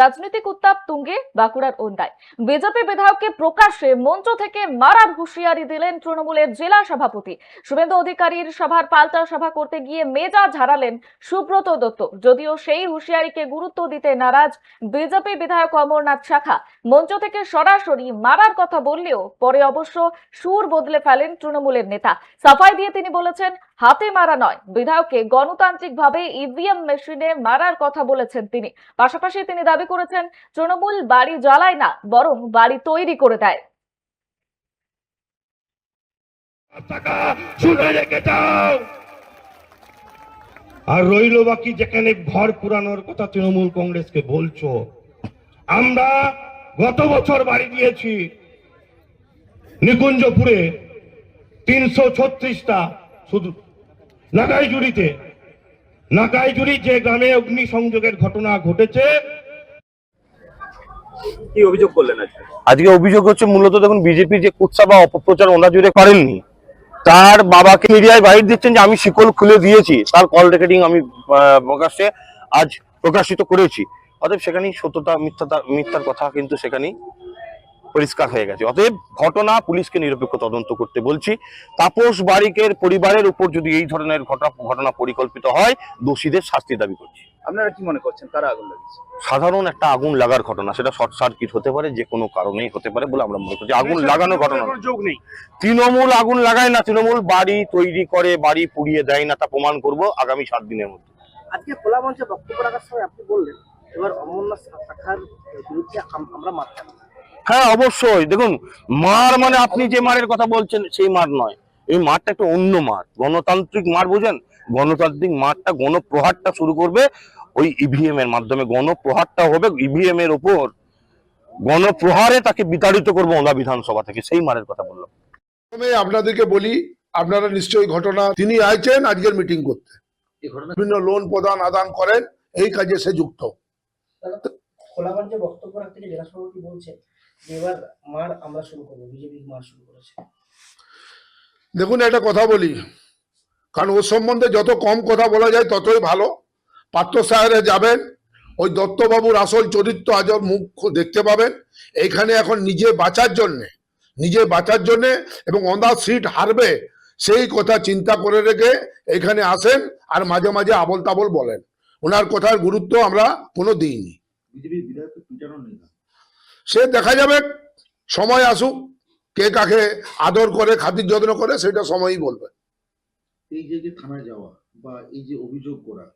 রাজনৈতিক উত্তাপ তুঙ্গে বাঁকুড়ার ওন্দায়। বিজেপি বিধায়ককে প্রকাশ্যে মঞ্চ থেকে মারার হুঁশিয়ারি দিলেন তৃণমূলের জেলা সভাপতি। শুভেন্দু অধিকারীর সভার পাল্টা সভা করতে গিয়ে মেজা ঝাড়ালেন সুব্রত দত্ত। যদিও সেই হুঁশিয়ারিকে গুরুত্ব দিতে নারাজ বিজেপি বিধায়ক অমরনাথ শাখা। মঞ্চ থেকে সরাসরি মারার কথা বললেও পরে অবশ্য সুর বদলে ফেলেন তৃণমূলের নেতা। সাফাই দিয়ে তিনি বলেছেন, হাতে মারা নয়। বিধায়ককে গণতান্ত্রিকভাবে ইভিএম মেশিনে মারার কথা বলেছেন তিনি। পাশাপাশি তিনি দাবি করেছেন, তৃণমূল বাড়ি জ্বালায় না, বরং বাড়ি তৈরি করে দেয়। আর রইল বাকি যেখানে ঘর পুরানোর কথা তৃণমূল কংগ্রেসকে বলছো। আমরা গত বছর বাড়ি দিয়েছি নিকুঞ্জপুরে তিনশো ছত্রিশটা শুধু নাগাইজুড়িতে। নাগাইজুড়ি যে গ্রামে অগ্নি সংযোগের ঘটনা ঘটেছে। কি অভিযোগ করলেন আজকে? আজকে অভিযোগ হচ্ছে মূলত দেখুন বিজেপির যে কুৎসা বা অপপ্রচার ওনারা জুড়ে করেননি। তার বাবাকে মিডিয়ায় বাইর দিচ্ছেন যে আমি শিকল খুলে দিয়েছি তার কল রেকর্ডিং আমি প্রকাশ্যে আজ প্রকাশিত করেছি। অতএব সেখানেই সত্যতা মিথ্যাতা মিথ্যার কথা কিন্তু সেখানেই পরিষ্কার হয়ে গেছে। অতএব ঘটনা পুলিশকে নিরপেক্ষ তদন্ত করতে বলছি। তাপস বারিকের পরিবারের উপর যদি এই ধরনের ঘটনা ঘটনা পরিকল্পিত হয় দোষীদের শাস্তি দাবি করছি। আপনারা কি মনে করছেন? কারা আগুন লাগিয়েছে? সাধারণ একটা আগুন লাগার ঘটনা সেটা শর্ট সার্কিট হতে পারে যে কোনো কারণেই হতে পারে বলে আমরা মনে করছি। আগুন লাগানোর ঘটনা যোগ নেই। তৃণমূল আগুন লাগায় না তৃণমূল বাড়ি তৈরি করে বাড়ি পুড়িয়ে দেয় না তা প্রমাণ করব আগামী সাত দিনের মধ্যে। আজকে খোলা মঞ্চে বক্তব্য রাখার সময় আপনি বললেন এবার অমরনাথ শাখার বিরুদ্ধে আমরা মারতাম হ্যাঁ অবশ্যই। দেখুন মার মানে আপনি যে মারের কথা বলছেন সেই মার নয়। এই মারটা একটা অন্য মার। গণতান্ত্রিক মার বুঝেন? গণতান্ত্রিক মারটা গণপ্রহারটা শুরু করবে ওই ইভিএম এর মাধ্যমে। গণপ্রহারটা হবে ইভিএম এর ওপর। গণপ্রহারে তাকে বিতাড়িত করব ওলা বিধানসভা থেকে। সেই মারের কথা বললাম। প্রথমে আপনাদেরকে বলি আপনারা নিশ্চয়ই ঘটনা তিনি আইছেন আজকের মিটিং করতে। বিভিন্ন লোন প্রদান আদান করেন এই কাজে সে যুক্ত। খোলা মঞ্চে বক্তব্য রাখতে গিয়ে জেলা সভাপতি বলছে যে এবার মার আমরা শুরু করব, বিজেপি মার শুরু করেছে। দেখুন, একটা কথা বলি, কারণ ওর সম্বন্ধে যত কম কথা বলা যায় ততই ভালো। পার্থ সাহেরে যাবেন, ওই দত্তবাবুর আসল চরিত্র আজ মুখ দেখতে পাবেন। এইখানে এখন নিজে বাঁচার জন্যে, নিজে বাঁচার জন্যে এবং অন সিট হারবে, সেই কথা চিন্তা করে রেখে এখানে আসেন আর মাঝে মাঝে আবল তাবল বলেন। ওনার কথার গুরুত্ব আমরা কোনো দিইনি। সে দেখা যাবে সময় আসুক কে কাকে আদর করে খাতির যত্ন করে সেটা সময়ই বলবে। এই যে থানায় যাওয়া বা এই যে অভিযোগ করা